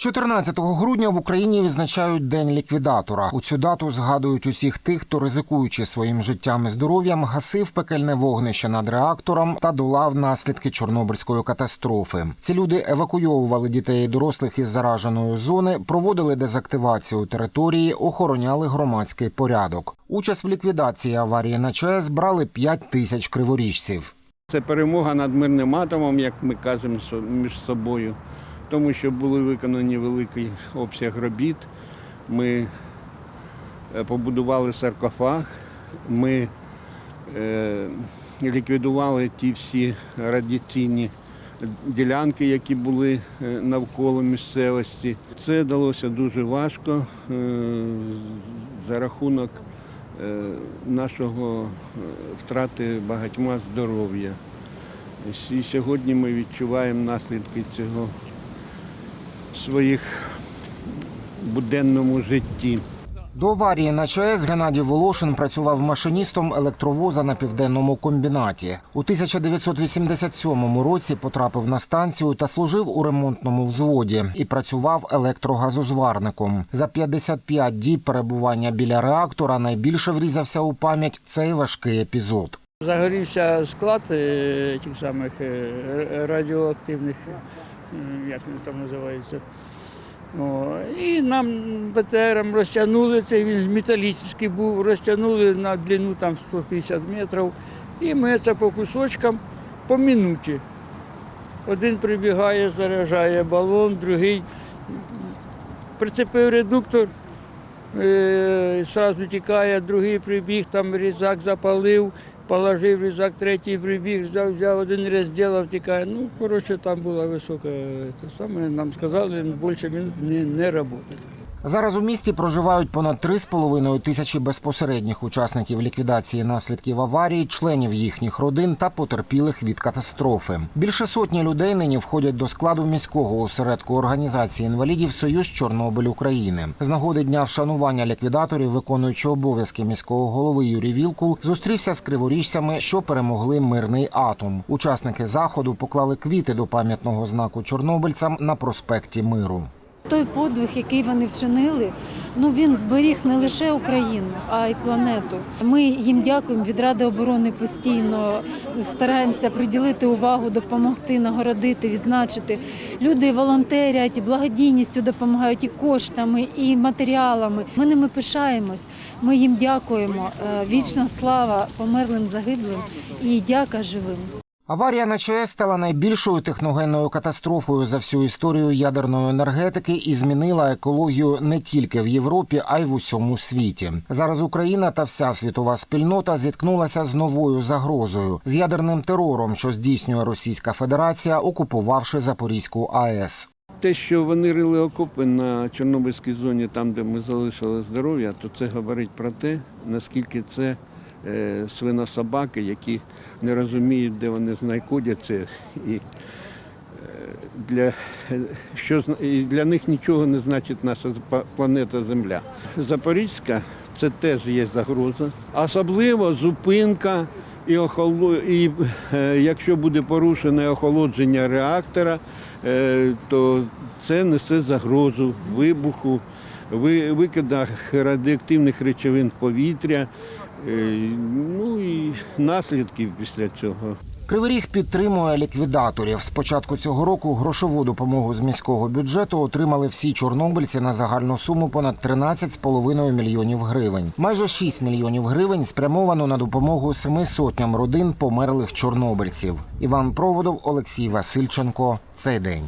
14 грудня в Україні відзначають День ліквідатора. У цю дату згадують усіх тих, хто ризикуючи своїм життям і здоров'ям, гасив пекельне вогнище над реактором та долав наслідки Чорнобильської катастрофи. Ці люди евакуйовували дітей і дорослих із зараженої зони, проводили дезактивацію території, охороняли громадський порядок. Участь в ліквідації аварії на ЧАЕС брали 5 тисяч криворіжців. Це перемога над мирним атомом, як ми кажемо між собою, тому що були виконані великий обсяг робіт. Ми е, побудували саркофаг, ми е, ліквідували ті всі радіаційні ділянки, які були е, навколо місцевості. Це далося дуже важко за рахунок нашого втрати багатьма здоров'я. І сьогодні ми відчуваємо наслідки цього своїх буденному житті. До аварії на ЧАЕС Геннадій Волошин працював машиністом електровоза на південному комбінаті. У 1987 році потрапив на станцію та служив у ремонтному взводі і працював електрогазозварником. За 55 діб перебування біля реактора найбільше врізався у пам'ять цей важкий епізод. Загорівся склад е, тих самих е, радіоактивних, як він там називається. О, і нам БТРом розтягнули цей, він металічний був, розтягнули на длину там 150 метрів. І ми це по кусочкам по минуті. Один прибігає, заряджає балон, другий прицепив редуктор, е, сразу тікає, другий прибіг, там різак запалив, положив різак, третій прибіг, взяв, взяв один раз зробив, тікає. Ну, коротше, там була висока. Те саме, нам сказали, більше минут не, не працювати. Зараз у місті проживають понад 3,5 тисячі безпосередніх учасників ліквідації наслідків аварії, членів їхніх родин та потерпілих від катастрофи. Більше сотні людей нині входять до складу міського осередку організації інвалідів Союз Чорнобиль України. З нагоди дня вшанування ліквідаторів, виконуючи обов'язки міського голови Юрій Вілкул, зустрівся з криворіжцями, що перемогли мирний атом. Учасники заходу поклали квіти до пам'ятного знаку чорнобильцям на проспекті Миру. Той подвиг, який вони вчинили, ну він зберіг не лише Україну, а й планету. Ми їм дякуємо від Ради оборони постійно стараємося приділити увагу, допомогти, нагородити, відзначити. Люди волонтерять, благодійністю допомагають і коштами, і матеріалами. Ми ними пишаємось. Ми їм дякуємо. Е, Вічна слава померлим загиблим і дяка живим. Аварія на ЧАЕС стала найбільшою техногенною катастрофою за всю історію ядерної енергетики і змінила екологію не тільки в Європі, а й в усьому світі. Зараз Україна та вся світова спільнота зіткнулася з новою загрозою з ядерним терором, що здійснює Російська Федерація, окупувавши Запорізьку АЕС. Те, що вони рили окопи на Чорнобильській зоні, там, де ми залишили здоров'я, то це говорить про те, наскільки це свинособаки, які не розуміють, де вони знаходяться, і е, для, е, що, і для них нічого не значить наша планета Земля. Запорізька це теж є загроза, особливо зупинка. І, охоло... і е, якщо буде порушене охолодження реактора, е, то це несе загрозу вибуху, ви- викидах радіоактивних речовин повітря, е, ну і наслідків після цього. Кривий Ріг підтримує ліквідаторів. З початку цього року грошову допомогу з міського бюджету отримали всі чорнобильці на загальну суму понад 13,5 мільйонів гривень. Майже 6 мільйонів гривень спрямовано на допомогу семи сотням родин померлих чорнобильців. Іван Проводов, Олексій Васильченко. Цей день.